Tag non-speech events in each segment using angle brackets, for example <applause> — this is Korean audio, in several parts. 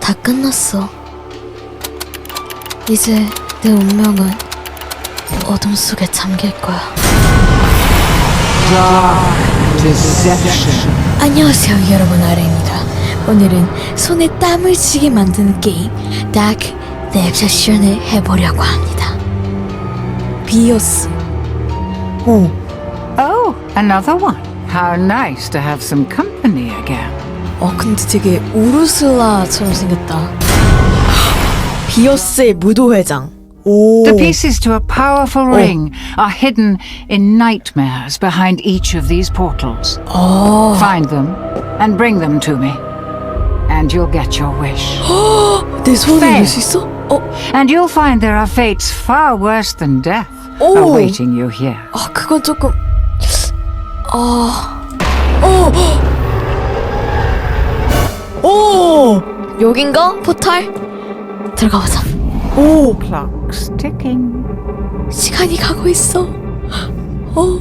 다 끝났어. 이제 내 운명은 어둠 속에 잠길 거야. Deception. 안녕하세요 여러분 아래입니다 오늘은 손에 땀을 쥐게 만드는 게임 다크 넵세션을 해보려고 합니다 비오스 오 Oh, another one. How nice to have some company. 어 근데 되게 우르슬라처럼 생겼다 비오스의 무도회장 오 The pieces to a powerful ring are hidden in nightmares behind each of these portals. 아, Find them and bring them to me, and you'll get your wish. 내 네. 이럴 수 있어? 어? And you'll find there are fates far worse than death Oh. awaiting you here. 아 그건 조금 아... 어! 오! 여긴가? 포탈? 들어가보자 오! Clock's ticking. 시간이 가고 있어 어?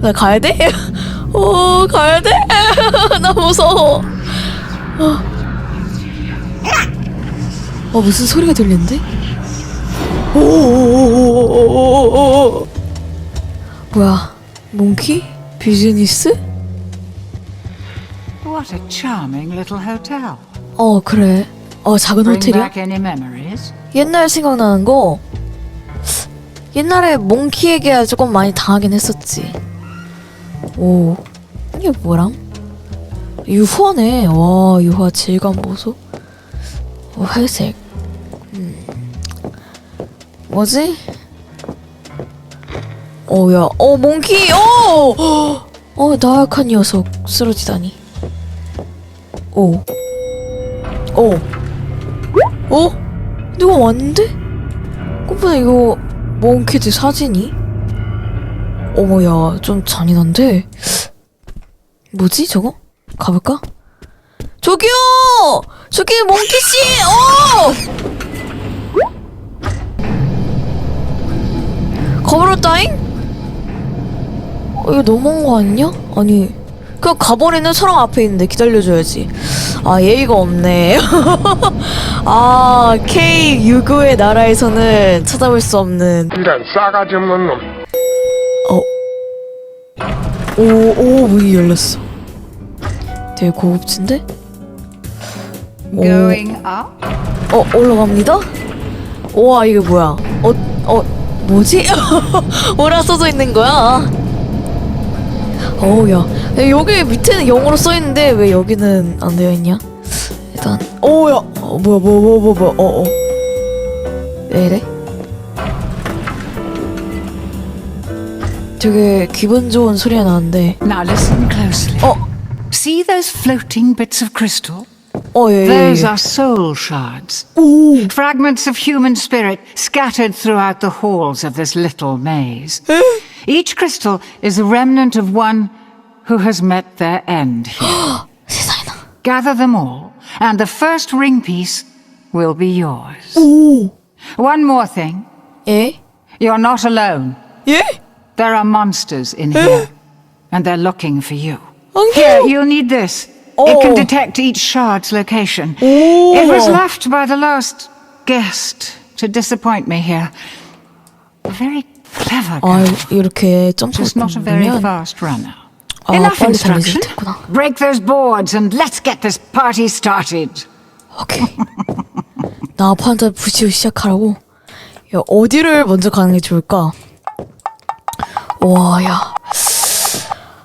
나 가야 돼? 어 가야 돼? <laughs> 나 무서워 어. 어 무슨 소리가 들리는데? 오오오오오오오오 뭐야 몽키? 비즈니스? What a charming little hotel. 어 그래 어 작은 Bring 호텔이야? back any memories? 옛날 생각나는 거 옛날에 몽키에게 조금 많이 당하긴 했었지 오 이게 뭐람? 유화네 와 유화 질감 보소 어, 회색 음. 뭐지? 어야 어 몽키 어! <gasps> 어 나약한 녀석 쓰러지다니 오 오. 어? 누가 왔는데? 꽃보다 이거 몽키드 사진이? 어머야 좀 잔인한데 뭐지 저거? 가볼까? 저기요! 저기 몽키씨! 어! 가버렸다잉? 어, 이거 너무한 거 아니냐? 아니 그냥 가버리는 사람 앞에 있는데 기다려줘야지 아 예의가 없네 <laughs> 아 K 유구의 나라에서는 찾아볼 수 없는 이런 싸가지 없는 놈. 오오 문이 열렸어 되게 고급진데? 오. Going up? 어 올라갑니다? 우와 이게 뭐야 어, 어 뭐지? <laughs> 뭐라 써져 있는 거야? 어우 야 야, 여기 밑에는 영어로 써있는데 왜 여기는 안 되어 있냐? 일단 어우 야 어, 뭐야 뭐야 뭐야 뭐야 뭐야 어어 왜 이래? 되게 기분 좋은 소리가 나는데 Now listen closely. 어 See those floating bits of crystal? 어, 예, 예, Those 예. are soul shards. 오, Fragments of human spirit scattered throughout the halls of this little maze. Each crystal is a remnant of one who has met their end <gasps> here. Gather them all, and the first ring piece will be yours. Ooh. One more thing. Eh? You're not alone. Eh? There are monsters in eh? here, and they're looking for you. Oh, here, you'll need this. Oh. It can oh. detect each shard's location. Oh. It was left by the last guest to disappoint me here. A very 아, 이렇게 점프 just not a very 누르면 fast runner. 아, Enough 빨리 instruction. 못했구나. Break those boards and let's get this party started. 오케이. 나 판자 부시고 시작하라고. 야, 어디를 먼저 가는 게 좋을까? 와, 야.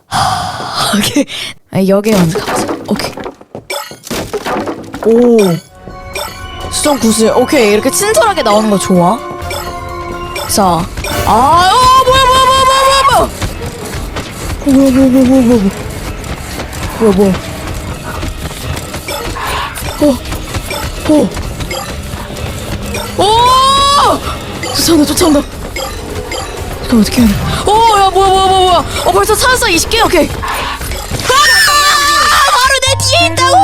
하, 오케이. 아, 여기에 먼저 가보자. 오케이. 오. 수정 구슬. 오케이. 이렇게 친절하게 나오는 거 좋아. 자. 아, 어, 뭐야, 뭐야, 뭐야, 뭐야, 뭐야, 뭐야. 어, 뭐야, 뭐야, 뭐야, 뭐야, 뭐야. 뭐야, 뭐야. 어. 오! 쫓아온다, 쫓아온다. 잠깐 어떻게 해야 돼? 오, 야, 뭐야, 뭐야, 뭐야, 뭐야. 어, 벌써 찾았어, 20개, 오케이. 아! 바로 내 뒤에 있다고!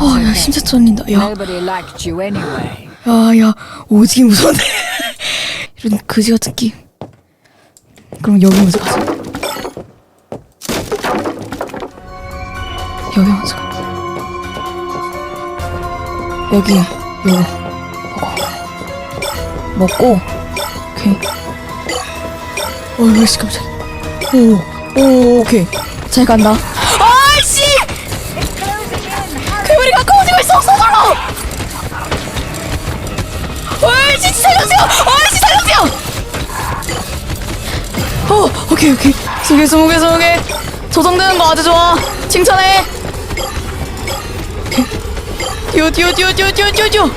아, 야, 심장 쫄린다. 야, Nobody liked you anyway. 야, 야, 오지게 무서운데. 이런 그지 같은 게임. 그럼 여기 먼저 가자. 여기 먼저 가자. 여기 요거 먹어. 먹고 오케이. 어이씨 깜짝이야 오 오 오케이. 잘 간다. 아이씨! 괴물이 가까워지고 있어 서둘러 살려주세요 어이씨 살려주세요 어 오케이 오케이. 스무 개 스무 개 스무 개. 조정되는 거 아주 좋아. 칭찬해. 뛰어 뛰어 뛰어 뛰어 뛰어 뛰어 뛰어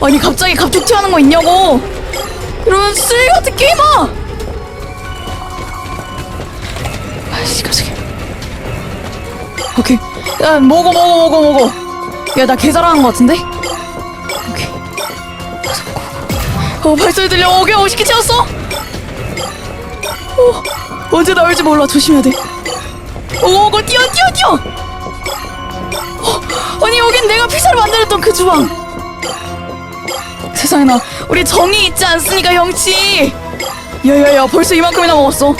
아니 갑자기 갑툭 튀어나오는 거 있냐고. 이런 쓰레기 같은 게임아. 아이씨 깜짝이야. 오케이. 야 먹어 먹어 먹어 먹어. 야 나 개잘하는 거 같은데? 오케이. 어 발소리 들려. 오케이 50개 채웠어 어 언제 나올지 몰라. 조심해야 돼. 오, 거 뛰어 뛰어 뛰어. 어, 아니 여긴 내가 피자를 만들었던 그 주방. 세상에 나 우리 정이 있지 않습니까 형치? 야야야 벌써 이만큼이나 먹었어.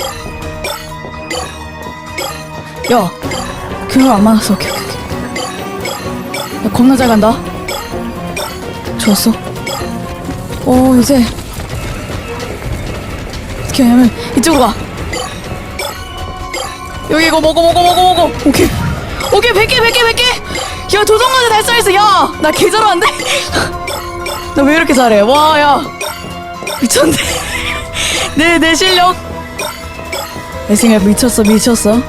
야 그걸 안 맞았어 오케이 오케이 야 겁나 잘 간다. 좋았어. 오 이제 어떻게 하냐면 이쪽으로 가 여기 이거 먹어 먹어 먹어 먹어. 오케이. 오케이 100개 100개 100개. 야 조정관에 달성했어. 야나 개 잘하는데? 나 왜 이렇게 잘해? 와 야. 미쳤네. <laughs> 내 내 실력. 내 생각 미쳤어 미쳤어.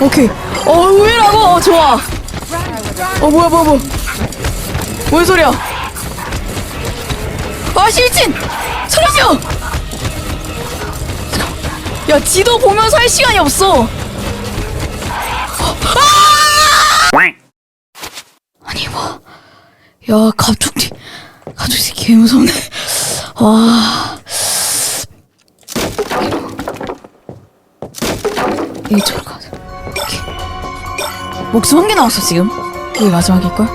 오케이. 어 의외라고? 어, 좋아. 어 뭐야 뭐야 뭐야. 뭔 소리야 아 실진 잠깐만. 야 지도 보면서 할 시간이 없어 아니 뭐, 야 갑툭튀 갑툭튀 개 무섭네. 와. 이쪽으로 가자. 목숨 한 개 나왔어 지금. 이게 마지막일 걸.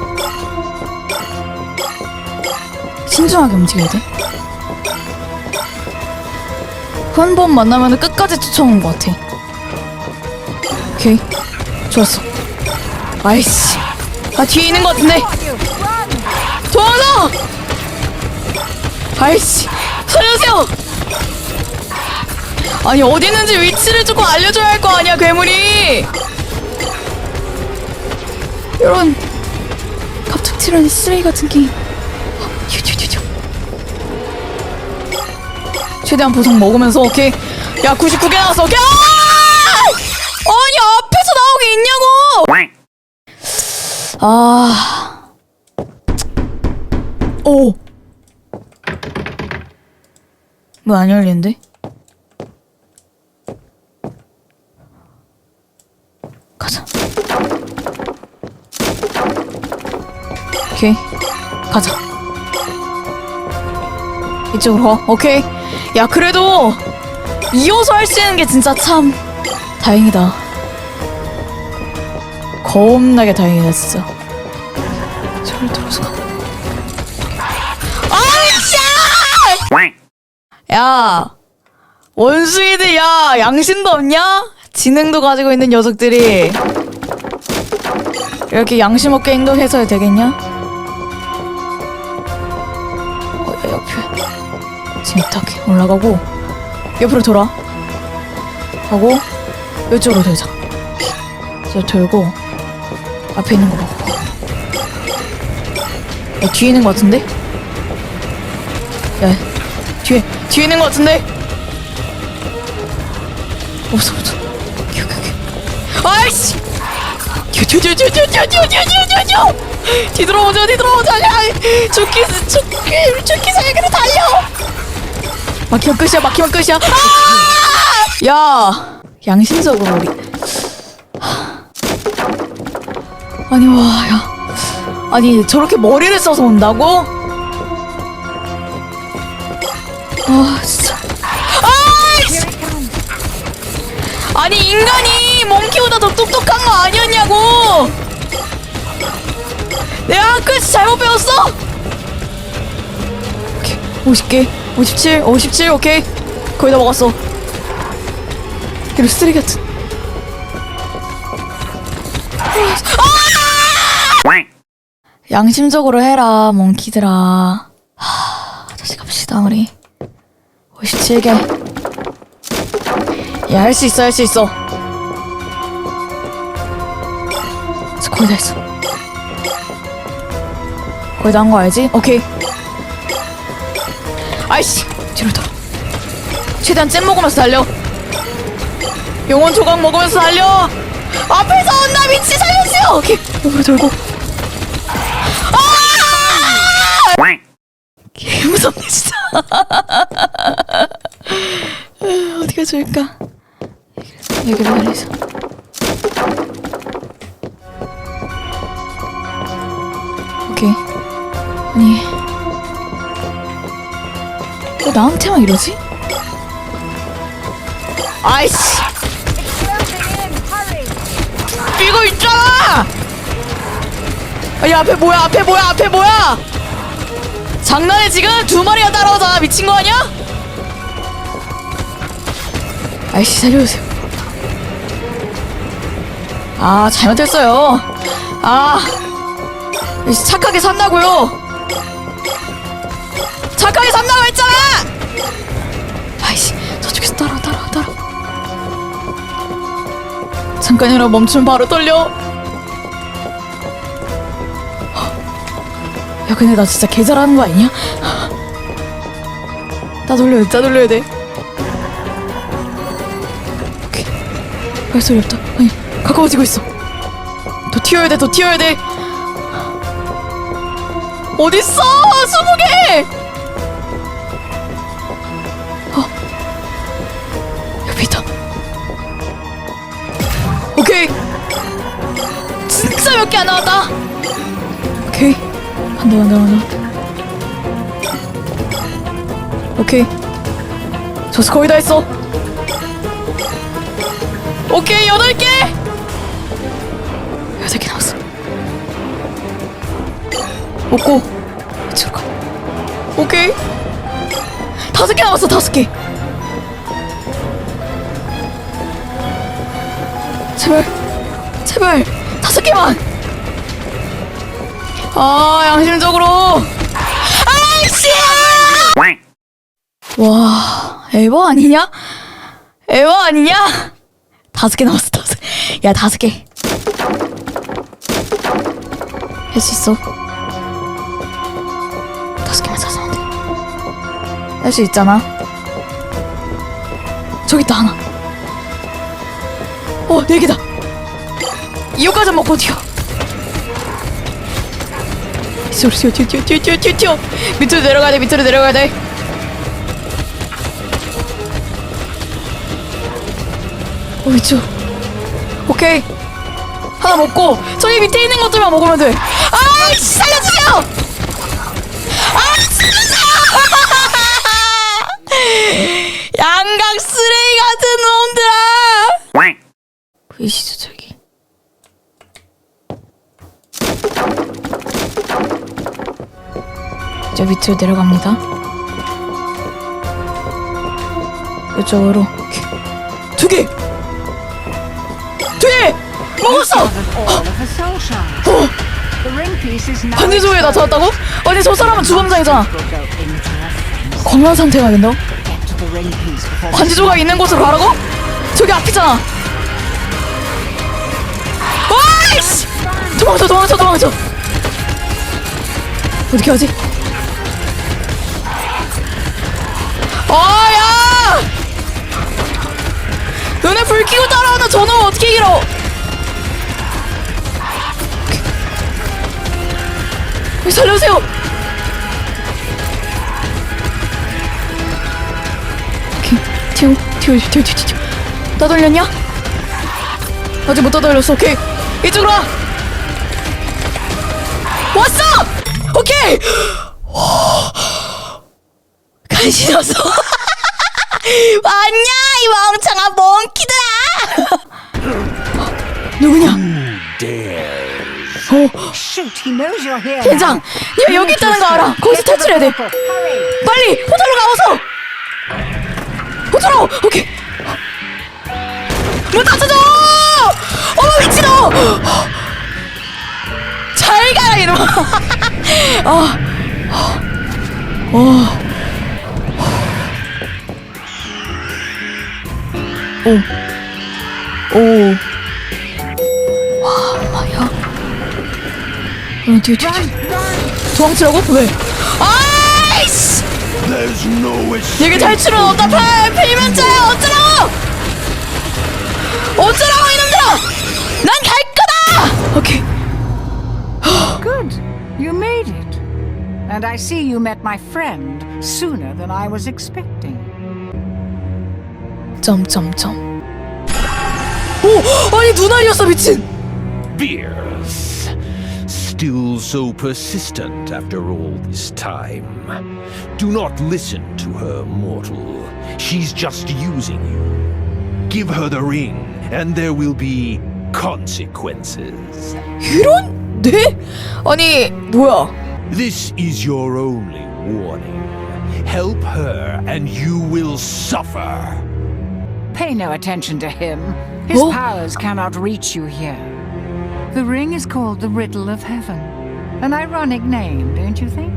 신중하게 움직여야 돼. 한 번 만나면 끝까지 쫓아오는 것 같아. 오케이. 좋았어. 아이씨. 아 뒤에 있는 것 같은데 도망가 아이씨 살려주세요 아니 어디 있는지 위치를 조금 알려줘야 할 거 아니야 괴물이 이런 갑툭튀라는 쓰레기 같은 게임 최대한 보석 먹으면서 오케이 야 99개 나왔어 오케이 아! 아니 앞에서 나오게 있냐고 아. 오. 뭐 안 열리는데? 가자. 오케이. 가자. 이쪽으로 와. 오케이. 야, 그래도 이어서 할 수 있는 게 진짜 참 다행이다. 겁나게 다행이다 진짜 저를 들어서 야 원숭이들 야 양심도 없냐? 지능도 가지고 있는 녀석들이 이렇게 양심 없게 행동해서 되겠냐? 옆에 재밌다게 올라가고 옆으로 돌아 하고 이쪽으로 돌자 저 돌고 앞에 있는 거 먹고 야 뒤에 있는 거 같은데? 야 뒤에 뒤에 있는 거 같은데? 없어 없어 오케이 오케이 아이씨 튀튀튀튀튀튀튀튀튀튀 뒤돌아보자 뒤돌아보자 야 죽기 죽기 죽기 살기로 달려 막히면 끝이야 막히면 끝이야 아! 야 양심적으로 우리 아니 와, 야. 아니 저렇게 머리를 써서 온다고? 아 진짜. 아이씨! 아니 인간이 몽키보다 더 똑똑한 거 아니었냐고? 내가 끝이 잘못 배웠어? 오케이 50개 57 57 오케이. 거의 다 먹었어. 이런 쓰레기 같은. 양심적으로 해라 몽키들아. 하 다시 갑시다 우리. 57개 야 할 수 있어 할 수 있어. 저 거의 다 했어. 거의 다 한 거 알지? 오케이 아이씨 뒤로 돌아 최대한 잼 먹으면서 달려. 영원 조각 먹으면서 달려. 앞에서 온나 미치 살려주세요. 오케이. 옆으로 돌고. 개 무섭네 진짜. 어디가 좋을까? 여기로 달려서 오케이. 아니 왜 나한테만 이러지? 아이씨. 이거 있잖아! 야 앞에 뭐야 앞에 뭐야 앞에 뭐야? 장난해 지금? 두 마리가 따라오잖아 미친 거 아니야? 아이씨 살려주세요. 아 잘못했어요. 아 착하게 산다고요. 착하게 산다 잠깐 이라도 멈추면 바로 떨려 야 근데 나 진짜 개 잘하는 거 아니냐? 나 돌려야 돼, 나 돌려야 돼. 오케이. 발소리 없다. 아니, 가까워지고 있어. 더 튀어야 돼, 더 튀어야 돼. 어딨어? 스무 개! 어. 옆에 있다. 몇개안 나왔다. 오케이. 간다 간다 간다 오케이. 저스 거의 다 했어. 오케이 여덟 개! 여덟 개 남았어. 먹고 이쪽으로 가 오케이. 다섯 개 남았어 다섯 개. 제발. 제발 개만 아 양심적으로. 아이씨! 와 에버 아니냐? 에버 아니냐? 다섯 개 남았어 다섯 야 다섯 개 할 수 있어. 다섯 개만 찾으면 돼 할 수 있잖아. 저기 있다 하나. 어 네 개다 이거까지 먹고 소리 튀어 튀어 튀어 튀어 튀어 튀어 튀어 밑으로 내려가야 돼 밑으로 내려가야 돼. 어, 이쪽. 오케이. 하나 먹고 저기 밑에 있는 것들만 먹으면 돼. 아이씨 살려주세요! 아 살려주세요! <laughs> 양각 쓰레기 같은 놈들아! 보이시 저 밑으로 내려갑니다. 이쪽으로 두 개, 두 개, 먹었어. 반지 조에 나타났다고? 아니 저 사람은 주범장이잖아. Friends. 건강 상태가 된다고? 반지 조각 있는 곳으로 가라고? 저기 앞이잖아. 와이씨! 도망쳐, 도망쳐, 도망쳐. 어떻게 하지? 아, 야! 눈에 불 켜고 따라오는 저놈 어떻게 길어? 왜 살려주세요! 오케이, 튀어, 튀어, 튀어, 튀어, 튀어. 따돌렸냐? 아직 못 따돌렸어. 오케이, 이쪽으로 와. 왔어! 오케이! 간신없어. <laughs> 왔냐, 이 멍청한 몽키들아! <laughs> 누구냐? 어. 대장! 얘 여기 있다는 거 알아! 거기서 탈출해야 돼! 빨리! 호텔로 가 어서! 호텔로! 오케이! 문 닫아줘! 어머 미친놈! <gasps> 잘 가라 이놈아! 아, <laughs> 어. 오, 오. 와, 마야. 어, 뒤에, 뒤에, 뒤에. 도망치라고? 왜? 아이씨! 얘게 탈출은 어떡해! 필면자야! 어쩌라고! 어쩌라고, 이놈들아! 난갈 거다! 오케이. Good. You made it. And I see you met my friend sooner than I was expecting. 점점점. 오! 아니, 눈알이었어, 미친! Beers. Still so persistent after all this time. Do not listen to her, mortal. She's just using you. Give her the ring, and there will be consequences. 이런? 네? 아니, 뭐야. This is your only warning. Help her, and you will suffer. Pay no attention to him. His Oh. powers cannot reach you here. The ring is called the Riddle of Heaven. An ironic name, don't you think?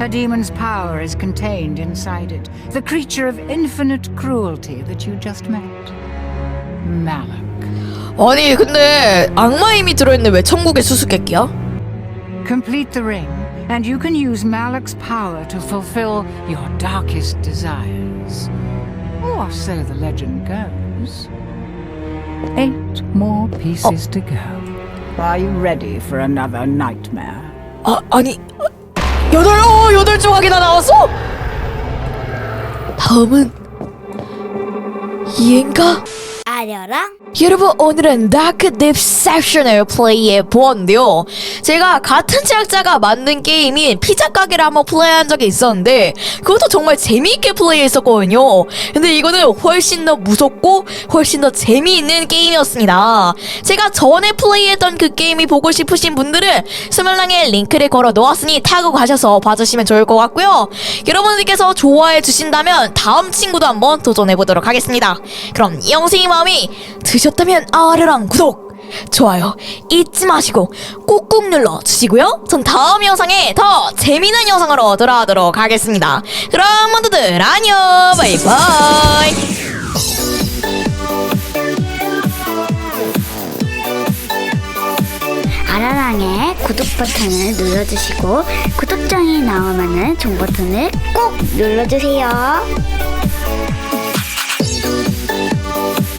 A demon's power is contained inside it, the creature of infinite cruelty that you just met. Malak. 아니, 근데 악마 힘이 들어있는데 왜 천국의 수수께끼야? Complete the ring, and you can use Malak's power to fulfill your darkest desires. Or so the legend goes. Eight more pieces to go. Are you ready for another nightmare? 아, 아니. 여덟, 어, 여덟 조각이나 나왔어? 다음은 이인가? 아려랑 여러분 오늘은 다크 딥셉션을 플레이해 보았는데요. 제가 같은 제작자가 만든 게임인 피자 가게를 한번 플레이한 적이 있었는데 그것도 정말 재미있게 플레이했었거든요. 근데 이거는 훨씬 더 무섭고 훨씬 더 재미있는 게임이었습니다. 제가 전에 플레이했던 그 게임이 보고 싶으신 분들은 스물랑에 링크를 걸어 놓았으니 타고 가셔서 봐주시면 좋을 것 같고요. 여러분들께서 좋아해 주신다면 다음 친구도 한번 도전해 보도록 하겠습니다. 그럼 이 영상이 마음이 드셨다면 아래랑 구독 좋아요 잊지 마시고 꾹꾹 눌러 주시고요. 전 다음 영상에 더 재미난 영상으로 돌아오도록 하겠습니다. 그럼 모두들 안녕. 바이바이. 아라랑의 구독 버튼을 눌러주시고 구독장이 나오면은 종 버튼을 꼭 눌러주세요.